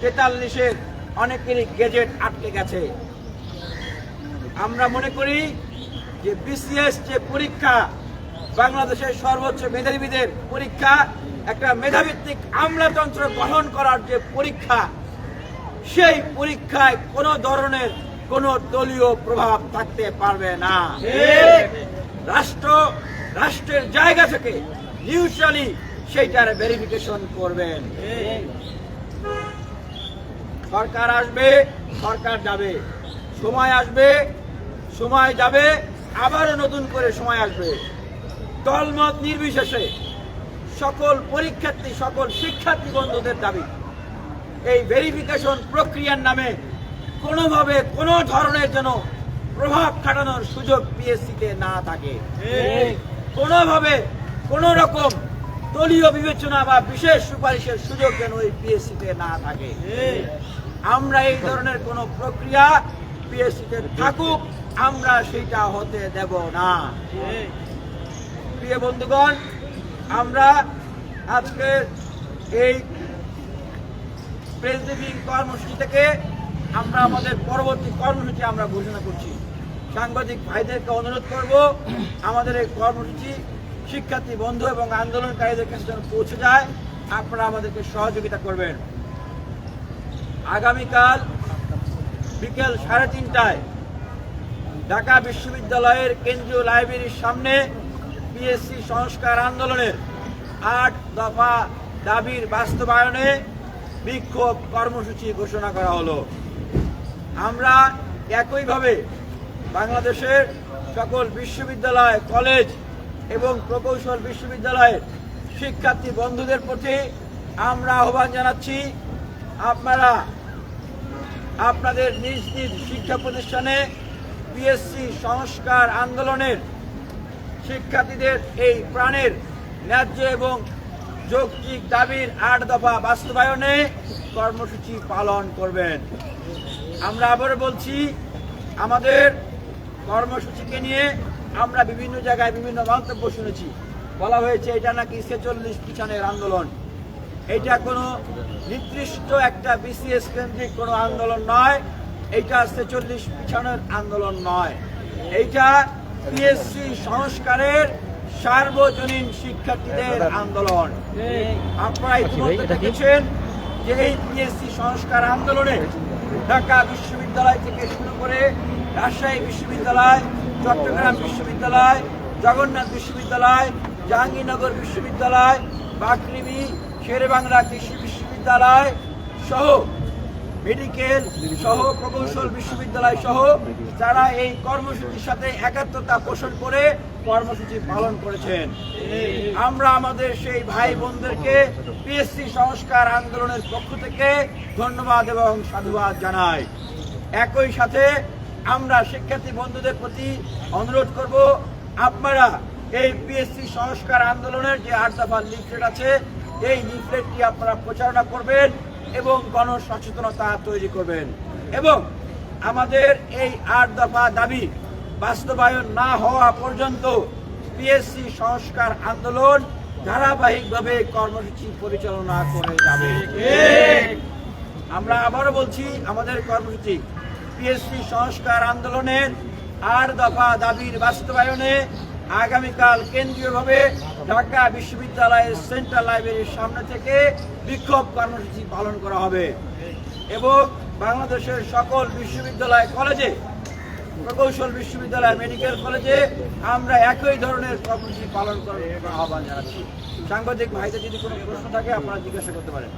তেতাল্লিশের অনেকেরই গেজেট আটকে গেছে। আমরা মনে করি যে বিসিএস যে পরীক্ষা, বাংলাদেশের সর্বোচ্চ মেধাবীদের পরীক্ষা, একটা মেধাভিত্তিক আমলাতন্ত্র গঠন করার যে পরীক্ষা, সেই পরীক্ষায় কোনো ধরনের কোনো দলীয় প্রভাব থাকতে পারবে না। রাষ্ট্র, রাষ্ট্রের জায়গা থেকে নিউট্রালি সেইটার ভেরিফিকেশন করবেন। সরকার আসবে সরকার যাবে। সময় আসবে সময় যাবে আবারও নতুন করে সময় আসবে। দলমত নির্বিশেষে সকল পরীক্ষার্থী সকল শিক্ষার্থী বন্ধুদের দাবি এই ভেরিফিকেশন প্রক্রিয়ার নামে কোনোভাবে কোনো ধরনের যেন প্রভাব খাটানোর সুযোগ পিএসসিতে না থাকে। কোনোভাবে কোনো রকম দলীয় বিবেচনা বা বিশেষ সুপারিশের সুযোগ যেন ওই পিএসসিতে না থাকে। আমরা এই ধরনের কোনো প্রক্রিয়া পিএসসিতে থাকুক, আমরা সেটা হতে দেব না। প্রিয় বন্ধুগণ, আমরা আজকে এই প্রেস কর্মসূচি থেকে আমরা আমাদের পরবর্তী কর্মসূচি আমরা ঘোষণা করছি। সাংবাদিক ভাইদেরকে অনুরোধ করব, আমাদের এই কর্মসূচি শিক্ষার্থী, বন্ধু এবং আন্দোলনকারীদের কাছে যেন পৌঁছে যায়, আপনারা আমাদেরকে সহযোগিতা করবেন। আগামীকাল বিকেল সাড়ে তিনটায় ঢাকা বিশ্ববিদ্যালয়ের কেন্দ্রীয় লাইব্রেরির সামনে পিএসসি সংস্কার আন্দোলনের আট দফা দাবির বাস্তবায়নে বিক্ষোভ কর্মসূচি ঘোষণা করা হলো। আমরা একইভাবে বাংলাদেশের সকল বিশ্ববিদ্যালয়, কলেজ এবং প্রকৌশল বিশ্ববিদ্যালয়ের শিক্ষার্থী বন্ধুদের প্রতি আমরা আহ্বান জানাচ্ছি, আপনারা আপনাদের নিজ নিজ শিক্ষা প্রতিষ্ঠানে পিএসসি সংস্কার আন্দোলনের শিক্ষার্থীদের এই প্রাণের ন্যায্য এবং যৌক্তিক দাবির আট দফা বাস্তবায়নে কর্মসূচি পালন করবেন। আমরা আবারও বলছি, আমাদের কর্মসূচিকে নিয়ে আমরা বিভিন্ন জায়গায় বিভিন্ন মন্তব্য শুনেছি। বলা হয়েছে এটা নাকি ছেচল্লিশ পিছনের আন্দোলন। এটা কোনো নির্দিষ্ট একটা বিসিএস কেন্দ্রিক কোনো আন্দোলন নয়। এইটা ছেচল্লিশ পিছনের আন্দোলন নয়। এইটা পিএসসি সংস্কারের সার্বজনীন শিক্ষার্থীদের আন্দোলন। আপনারা ইতিমধ্যে দেখেছেন যে এই পিএসসি সংস্কার আন্দোলনে ঢাকা বিশ্ববিদ্যালয় থেকে শুরু করে রাজশাহী বিশ্ববিদ্যালয়, চট্টগ্রাম বিশ্ববিদ্যালয়, জগন্নাথ বিশ্ববিদ্যালয়, জাহাঙ্গীরনগর বিশ্ববিদ্যালয় বাকৃবি শেরেবাংলা কৃষি বিশ্ববিদ্যালয় সহ মেডিকেল সহ প্রকৌশল বিশ্ববিদ্যালয় সহ যারা এই কর্মসূচির সাথে একাত্মতা পোষণ করে কর্মসূচি পালন করেছেন। আমরা আমাদের সেই ভাই বোনদেরকে পিএসসি সংস্কার আন্দোলনের পক্ষ থেকে ধন্যবাদ এবং সাধুবাদ জানাই। একই সাথে আমরা শিক্ষার্থী বন্ধুদের প্রতি অনুরোধ করব আপনারা এই পিএসসি সংস্কার আন্দোলনের যে আট দফা লিফলেট আছে এই লিফলেটটি আপনারা প্রচারণা করবেন এবং গণসচেতনতা তৈরি করবেন। এবং আমাদের এই আট দফা দাবি বাস্তবায়ন না হওয়া পর্যন্ত পিএসসি সংস্কার আন্দোলন ধারাবাহিকভাবে কর্মসূচি পরিচালনা করে যাবে। আমরা আবারও বলছি আমাদের কর্মসূচি পিএসসি সংস্কার আন্দোলনের আট দফা দাবির বাস্তবায়নে আগামীকাল কেন্দ্রীয়ভাবে ঢাকা বিশ্ববিদ্যালয়ের সেন্ট্রাল লাইব্রেরির সামনে থেকে বিক্ষোভ কর্মসূচি পালন করা হবে এবং বাংলাদেশের সকল বিশ্ববিদ্যালয় কলেজে, প্রকৌশল বিশ্ববিদ্যালয়, মেডিকেল কলেজে আমরা একই ধরনের কর্মসূচি পালন করার আহ্বান জানাচ্ছি। সাংবাদিক ভাইদের যদি কোনো প্রশ্ন থাকে, আপনারা জিজ্ঞাসা করতে পারেন।